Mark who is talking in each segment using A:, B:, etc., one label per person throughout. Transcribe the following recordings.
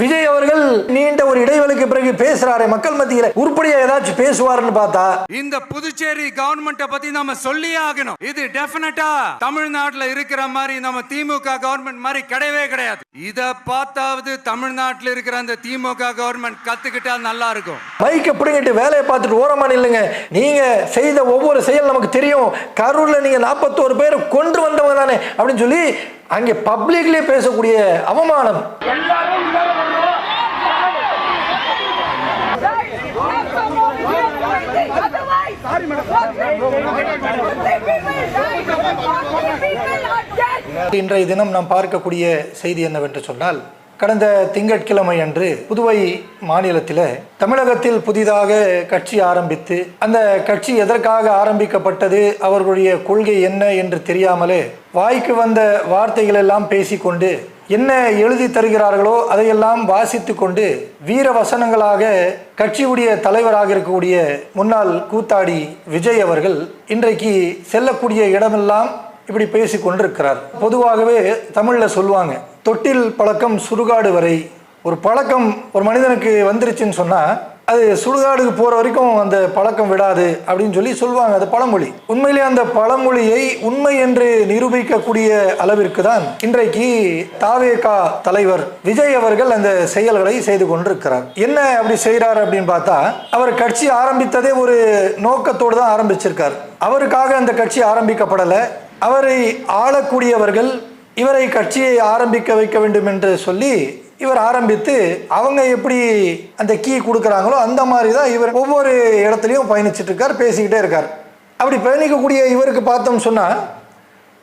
A: விஜய் அவர்கள் நீண்ட ஒரு இடைவெளிக்கு பிறகு பேசுறாரு மக்கள் மத்தியில. உருப்படியா ஏதாச்சும் பேசுவாருன்னு பார்த்தா?
B: இந்த புதுச்சேரி கவர்மெண்ட்டை பத்தி நம்ம சொல்லியே ஆகணும். இது டெஃபினட்டா தமிழ்நாட்டுல இருக்கிற மாதிரி நம்ம திமுக கவர்மெண்ட் மாதிரி கிடையவே கிடையாது. இத பார்த்தாவது தமிழ்நாட்டுல இருக்கிற அந்த திமுக கவர்மெண்ட் கத்துக்கிட்டா நல்லா இருக்கும்.
A: மைக்க பிடிங்கிட்டு வேலையை பார்த்துட்டு ஓரமா நில்லுங்க. நீங்க செய்த ஒவ்வொரு செயல் நமக்கு தெரியும். கரூர்ல நீங்க நாற்பத்தோரு பேரை கொண்டு வந்தவங்க தானே அப்படின்னு சொல்லி அங்கே பப்ளிக்லயே பேசக்கூடிய அவமானம். இன்றைய தினம் நாம் பார்க்கக்கூடிய செய்தி என்னவென்று சொன்னால் கடந்த திங்கட்கிழமை அன்று புதுவை மாநிலத்தில் தமிழகத்தில் புதிதாக கட்சி ஆரம்பித்து அந்த கட்சி எதற்காக ஆரம்பிக்கப்பட்டது அவர்களுடைய கொள்கை என்ன என்று தெரியாமலே வாய்க்கு வந்த வார்த்தைகள் எல்லாம் பேசிக்கொண்டு என்ன எழுதி தருகிறார்களோ அதையெல்லாம் வாசித்து கொண்டு வீர வசனங்களாக கட்சியுடைய தலைவராக இருக்கக்கூடிய முன்னாள் கூத்தாடி விஜய் அவர்கள் இன்றைக்கு செல்லக்கூடிய இடமெல்லாம் இப்படி பேசி கொண்டிருக்கிறார் பொதுவாகவே தமிழில் சொல்லுவாங்க தொட்டில் பழக்கம் சுடுகாடு வரை. ஒரு பழக்கம் ஒரு மனிதனுக்கு வந்துருச்சுன்னு சொன்னால் அது சுடுகாடுக்கு போகிற வரைக்கும் அந்த பழக்கம் விடாது அப்படின்னு சொல்லி சொல்லுவாங்க அது பழமொழி. உண்மையிலே அந்த பழமொழியை உண்மை என்று நிரூபிக்கக்கூடிய அளவிற்கு தான் இன்றைக்கு தாவேகா தலைவர் விஜய் அவர்கள் அந்த செயல்களை செய்து கொண்டிருக்கிறார். என்ன அப்படி செய்கிறார் அப்படின்னு பார்த்தா அவர் கட்சி ஆரம்பித்ததே ஒரு நோக்கத்தோடு தான் ஆரம்பிச்சிருக்கார். அவருக்காக அந்த கட்சி ஆரம்பிக்கப்படலை. அவரை ஆளக்கூடியவர்கள் இவரை கட்சியை ஆரம்பிக்க வைக்க வேண்டும் என்று சொல்லி இவர் ஆரம்பித்து அவங்க எப்படி அந்த கீ கொடுக்குறாங்களோ அந்த மாதிரி தான் இவர் ஒவ்வொரு இடத்துலையும் பயணிச்சுட்டு இருக்கார் பேசிக்கிட்டே இருக்கார். அப்படி பயணிக்கக்கூடிய இவருக்கு பார்த்தோம் சொன்னால்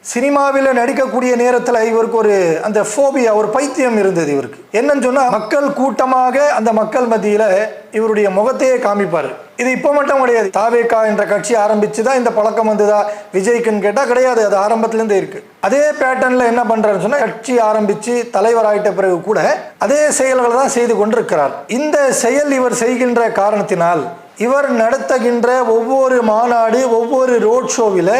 A: சினிமாவில் நடிக்கக்கூடிய நேரத்தில் இவருக்கு ஒரு அந்த ஃபோபியா ஒரு பைத்தியம் இருந்தது இவருக்கு. என்னன்னு சொன்னால் மக்கள் கூட்டமாக அந்த மக்கள் மத்தியில் இவருடைய முகத்தையே காமிப்பார். இது இப்போ மட்டும் கிடையாது. தாவேகா என்ற கட்சி ஆரம்பித்து தான் இந்த பழக்கம் வந்ததா? விஜய்க்குன்னு கேட்டால் கிடையாது. அது ஆரம்பத்துலேருந்தே இருக்கு. அதே பேட்டர்னில் என்ன பண்ணுறாருன்னு சொன்னால் கட்சி ஆரம்பித்து தலைவர் பிறகு கூட அதே செயல்களை தான் செய்து கொண்டிருக்கிறார். இந்த செயல் இவர் செய்கின்ற காரணத்தினால் இவர் நடத்துகின்ற ஒவ்வொரு மாநாடு ஒவ்வொரு ரோட் ஷோவில்